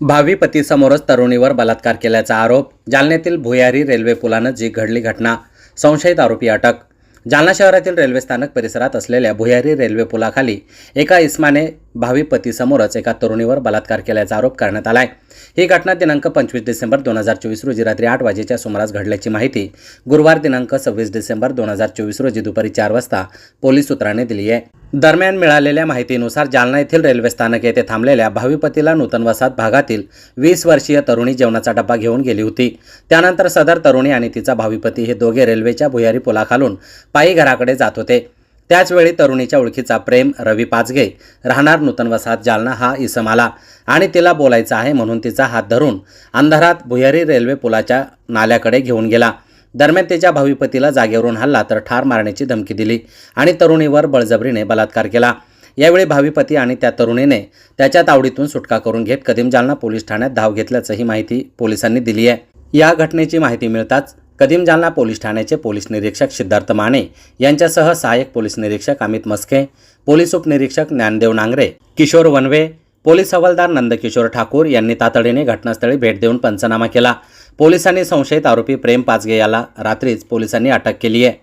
भावी पतीसमोरच तरुणीवर बलात्कार केल्याचा आरोप जालन्यातील भुयारी रेल्वे पुलानं जी घडली घटना संशयित आरोपी अटक. जालना शहरातील रेल्वे स्थानक परिसरात असलेल्या भुयारी रेल्वे पुलाखाली एका इस्माने भावी पतीसमोरच एका तरुणीवर बलात्कार केल्याचा आरोप करण्यात आला आहे ही घटना दिनांक पंचवीस डिसेंबर दोन हजार चोवीस रोजी रात्री आठ वाजेच्या सुमारास घडल्याची माहिती गुरुवार दिनांक सव्वीस डिसेंबर दोन हजार चोवीस रोजी दुपारी चार वाजता पोलीस सूत्रांनी दिली आहे. दरम्यान मिळालेल्या माहितीनुसार जालना येथील रेल्वे स्थानक येथे थांबलेल्या भावीपतीला नूतन वसाहत भागातील वीस वर्षीय तरुणी जेवणाचा डब्बा घेऊन गेली होती. त्यानंतर सदर तरुणी आणि तिचा भावीपती हे दोघे रेल्वेच्या भुयारी पुलाखालून पायी घराकडे जात होते. त्याचवेळी तरुणीच्या ओळखीचा प्रेम रवी पाचगे राहणार नूतन वसाहत जालना हा इसम आला आणि तिला बोलायचं आहे म्हणून तिचा हात धरून अंधारात भुयारी रेल्वे पुलाच्या नाल्याकडे घेऊन गेला. दरम्यान त्याच्या भावी पतीला जागेवरून हल्ला तर ठार मारण्याची धमकी दिली आणि तरुणीवर बळजबरीने बलात्कार केला. यावेळी भावी पती आणि त्या तरुणीने त्याच्या तावडीतून सुटका करून घेत कदीम जालना पोलीस ठाण्यात धाव घेतल्याचं ही माहिती पोलिसांनी दिली आहे. या घटनेची माहिती मिळताच कदीम जालना पोलीस ठाण्याचे पोलीस निरीक्षक सिद्धार्थ माने यांच्यासह सहाय्यक पोलीस निरीक्षक अमित मस्के पोलीस उपनिरीक्षक ज्ञानदेव नांगरे किशोर वनवे पोलीस हवालदार नंदकिशोर ठाकूर यांनी तातडीने घटनास्थळी भेट देऊन पंचनामा केला. पोलिसांनी संशयित आरोपी प्रेम पाचगे याला रात्रीच पोलिसांनी अटक केली आहे.